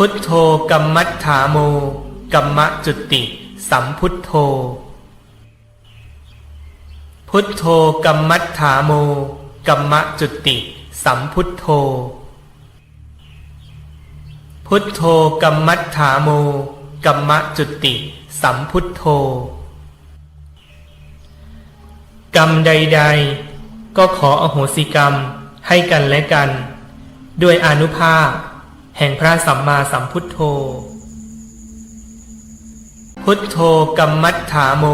พุทโธกัมมัฏฐาโมกัมมะจุติ สัมพุทโธ พุทโธกัมมัฏฐาโมกัมมะจุติ สัมพุทโธ พุทโธกัมมัฏฐาโมกัมมะจุติ สัมพุทโธ กรรมใด ๆ ก็ขออโหสิกรรมให้กันและกัน ด้วยอนุภาพ แห่งพระสัมมาสัมพุทโธ พุทโธกัมมัฏฐาโม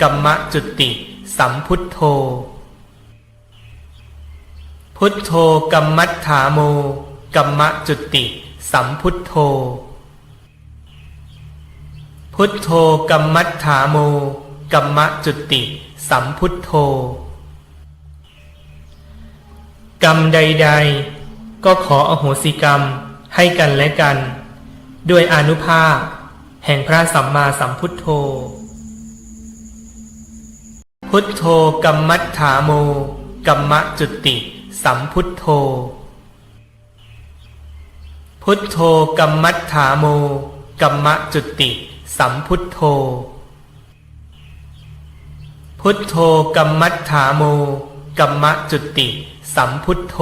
กัมมะจุติสัมพุทโธ พุทโธกัมมัฏฐาโมกัมมะจุติ สัมพุทโธ พุทโธกัมมัฏฐาโมกัมมะจุติ สัมพุทโธ กรรมใด ๆ ก็ขออโหสิกรรม ให้กันและกัน ด้วยอนุภาพ แห่งพระสัมมาสัมพุทโธ พุทโธกัมมัฏฐาโมกัมมะจุติ สัมพุทโธ พุทโธกัมมัฏฐาโมกัมมะจุติ สัมพุทโธ พุทโธกัมมัฏฐาโมกัมมะจุติ สัมพุทโธ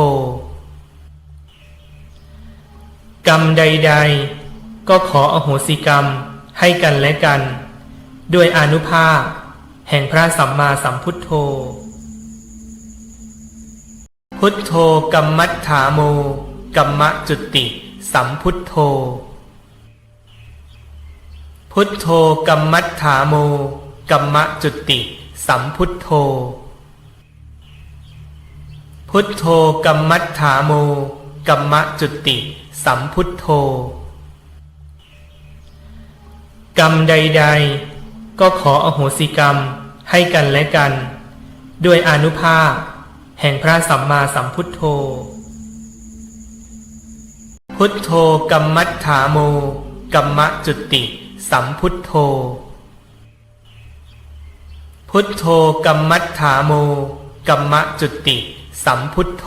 กรรมใด ๆ ก็ขออโหสิกรรมให้กันและกัน ด้วยอนุภาพ แห่งพระสัมมาสัมพุทโธ พุทโธกัมมัฏฐาโมกัมมะจุติสัมพุทโธ พุทโธกัมมัฏฐาโมกัมมะจุติ สัมพุทโธ พุทโธกัมมัฏฐาโมกัมมะจุติ สัมพุทโธ กรรมใด ๆ ก็ขออโหสิกรรมให้กันและกัน ด้วยอนุภาพ แห่งพระสัมมาสัมพุทโธ พุทโธกัมมัฏฐาโมกัมมะจุติ สัมพุทโธ พุทโธกัมมัฏฐาโมกัมมะจุติ สัมพุทโธ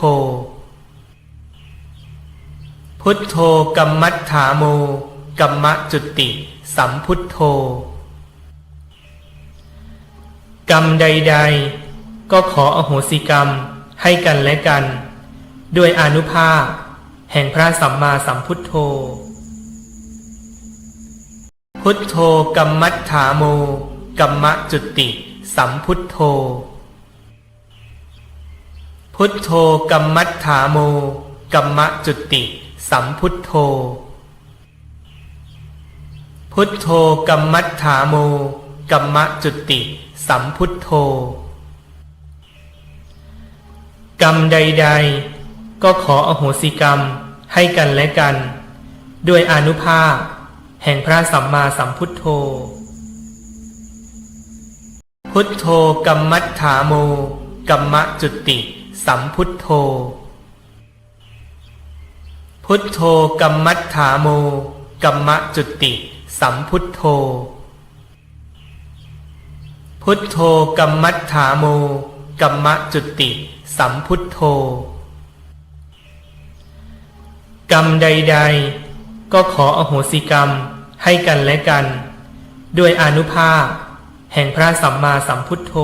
พุทโธกัมมัฏฐาโมกัมมะจุติ สัมพุทโธ กรรมใด ๆ ก็ขออโหสิกรรมให้กันและกัน ด้วยอนุภาพ แห่งพระสัมมาสัมพุทโธ พุทโธกัมมัฏฐาโมกัมมะจุติ สัมพุทโธ พุทโธกัมมัฏฐาโมกัมมะจุติ สัมพุทโธ พุทโธกัมมัฏฐาโมกัมมะจุติ สัมพุทโธ กรรมใด ๆ ก็ขออโหสิกรรมให้กันและกัน ด้วยอนุภาพ แห่งพระสัมมาสัมพุทโธ พุทโธกัมมัฏฐาโมกัมมะจุติ สัมพุทโธ พุทโธกัมมัฏฐาโมกัมมะจุติ สัมพุทโธ พุทโธกัมมัฏฐาโมกัมมะจุติ สัมพุทโธ กรรมใด ๆ ก็ขออโหสิกรรมให้กันและกัน ด้วยอนุภาพ แห่งพระสัมมาสัมพุทโธ